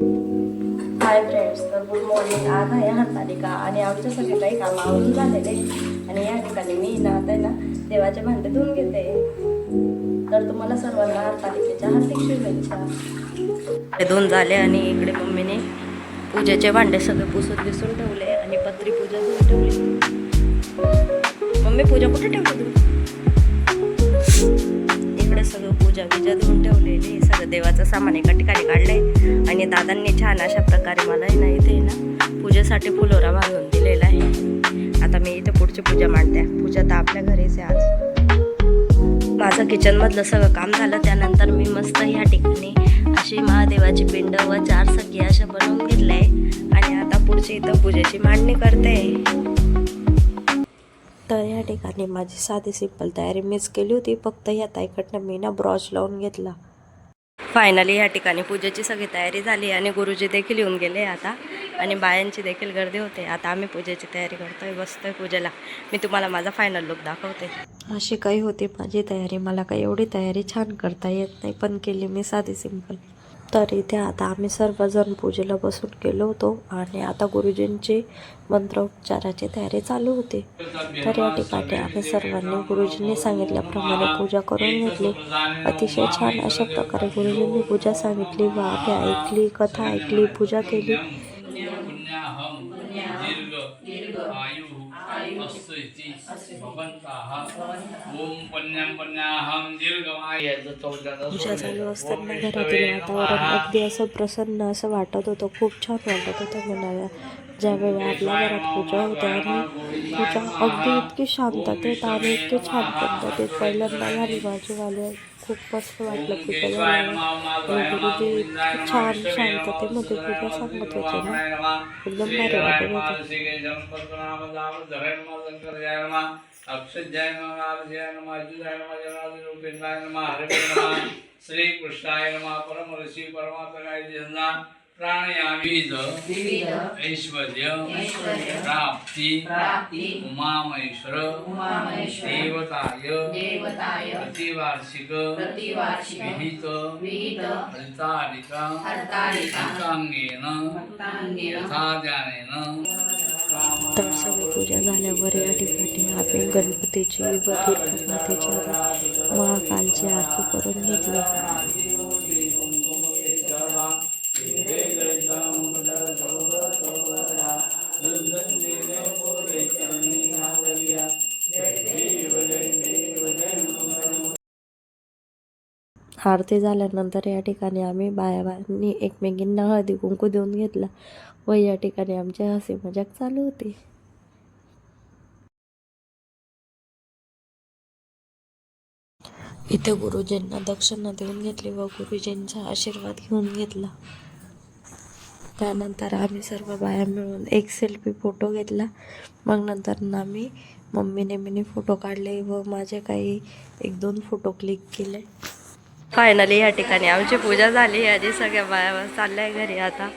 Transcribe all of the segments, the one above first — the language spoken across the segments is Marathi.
हाय फ्रेंड्स तर गुड मॉर्निंग आज आहे हरतालिका आणि आमच्या सगळे काही काम झालेले. आणि या ठिकाणी मी ना आता आहे ना देवाचे भांडे धुवून घेते. तर तुम्हाला सर्वांना हरतालिकेच्या हार्दिक शुभेच्छा. ते धुवून झाले आणि इकडे मम्मीने पूजेचे भांडे सगळे पुसून दिसून ठेवले आणि पत्री पूजा धुवून ठेवली. मम्मी पूजा कुठे ठेवली तू? इकडे सगळं पूजा बिजा धुवून ठेवलेली. सगळं देवाचं सामान एका ठिकाणी काढलंय. आणि दादांनी छान अशा प्रकारे मला आहे ना इथे ना पूजेसाठी फुलोरा बांधून दिलेला आहे. आता मी इथे पुढची पूजा मांडते. पूजा तर आपल्या घरीच आहे आज. माझं किचनमधलं सगळं काम झालं. त्यानंतर मी मस्त ह्या ठिकाणी अशी महादेवाची पिंड व चार सखी अशा बनवून घेतलंय. आणि आता पुढची इथं पूजेची मांडणी करते. तर या ठिकाणी माझी साधी सिंपल तयारी मीच केली होती. फक्त ह्या ताईकडनं मी ना ब्रॉश लावून घेतला. फायनली या ठिकाणी पूजेची सगळी तयारी झाली आणि गुरुजी देखील येऊन गेले आता. आणि बायांची देखील गर्दी होते. आता आम्ही पूजेची तयारी करतोय बसतोय पूजेला. मी तुम्हाला माझा फायनल लुक दाखवते. अशी काही होती माझी तयारी. मला काही एवढी तयारी छान करता येत नाही. पण केली मी साधी सिंपल तर इथे आता आम्ही सर्वजण पूजेला बसून गेलो होतो आणि आता गुरुजींची मंत्रोपचाराची तयारी चालू होती. तर या ठिकाणी आम्ही सर्वांनी गुरुजींनी सांगितल्याप्रमाणे पूजा करून घेतली. अतिशय छान अशा प्रकारे गुरुजींनी पूजा सांगितली व आम्ही ऐकली कथा ऐकली पूजा केली. पूजा चालू असताना घरातील वातावरण अगदी असं प्रसन्न असं वाटत होतं. खूप छान वाटत होतं मनाला ज्यावेळी आपल्या घरात पूजा होते आणि पूजा अगदी इतकी शांततेत आणि इतकी छान पद्धतीत पहिल्यांदा झाली माझीवाले खूप मस्त वाटलं पूजा झाल्यावर गुरुजी इतकी छान शांततेमध्ये पूजा सांगत होते ना। एकदम भारी वाटत होतं श्री कृष्णाय नमः परम ऋषी परमात्मा प्राणयामी विविध. ऐश्वर्य प्राप्ती उमामहेश्वर देवताय. प्रतिवार्षिक. विहित. हरितालिका. एकांगेन यथाज्ञानेन तर सगळी पूजा झाल्यावर या ठिकाणी आम्ही गणपतीची व दुर्गा मातेची महाकालची आरती करून घेतली. आरती झाल्यानंतर या ठिकाणी आम्ही बायाबायांनी एकमेकींना हळदी कुंकू देऊन घेतला व या ठिकाणी आमची हसी मजाक चालू होती. इथे गुरुजींना दक्षिणा देऊन घेतली व गुरुजींचा आशीर्वाद घेऊन घेतला. त्यानंतर आम्ही सर्व बाया मिळून एक सेल्फी फोटो घेतला. मग नंतर आम्ही मम्मीने मिनी फोटो काढले व माझे काही एक दोन फोटो क्लिक केले. फायनली या ठिकाणी आमची पूजा झाली. आधी सगळ्या बाया चालल्या घरी आता.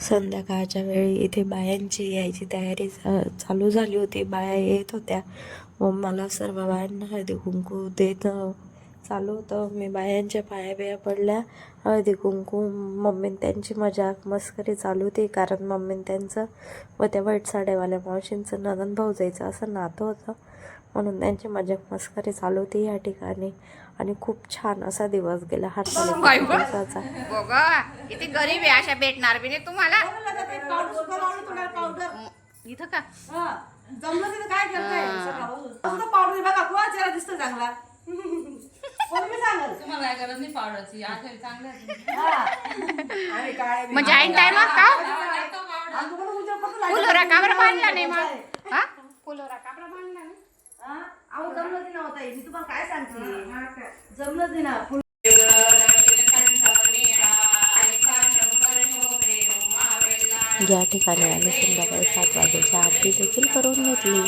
संध्याकाळच्या वेळी इथे बायांची यायची तयारी चा- चालू झाली होती. बाया येत होत्या. मग मला सर्व बायांना हळदी कुंकू देत चालू होतं. मी बायांच्या पाया बिया पडल्या. हळदी कुंकू मम्मीन त्यांची मजाक मस्करी चालू होती कारण मम्मीन त्यांचं व त्या वाईट साड्यावाल्या मावशींचं ननंद भाऊ जायचं असं नातं होतं. म्हणून त्यांची मजाक मस्करी चालू होती या ठिकाणी. आणि खूप छान असा दिवस गेला. बघा किती गरीब आहे अशा भेटणार बी नाही तुम्हाला. इथं का? जमलं तिथं काय करताय? पावडर बघा तुला चेहरा दिसतो चांगला. बी सांगल तुम्हाला काय गरज नाही पावडरची आखरी चांगलं आणि काय म्हणजे ऐन का? आणि फुलोरा का बरं बांधला नाही मग? हा? फुलोरा का बरं बांधला नाही? हा? अहो जमलं नव्हता मी तुम्हाला काय सांगते? जमलं नाही ना. फुल- या ठिकाणी आम्ही संध्याकाळी सात वाजेच्या आरती देखील करून घेतली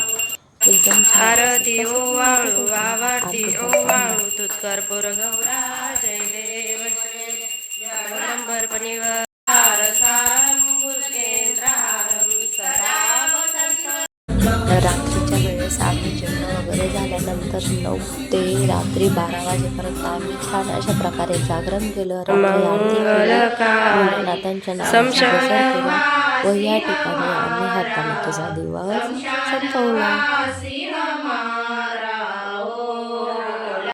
आरती ओवाळू आवारती ओवाळू तुझ कर्पूर गौरा जय देव नंबर पनिवार सारम पुष्केंद्रारम सदा रात्रीच्या वेळेस आम्ही जेवण वगैरे नऊ ते रात्री बारा वाजेपर्यंत आम्ही छान अशा प्रकारे जागरण केलं. रात्री आरती केली. व या ठिकाणी आम्ही हरतालिकेचा दिवस संपवला.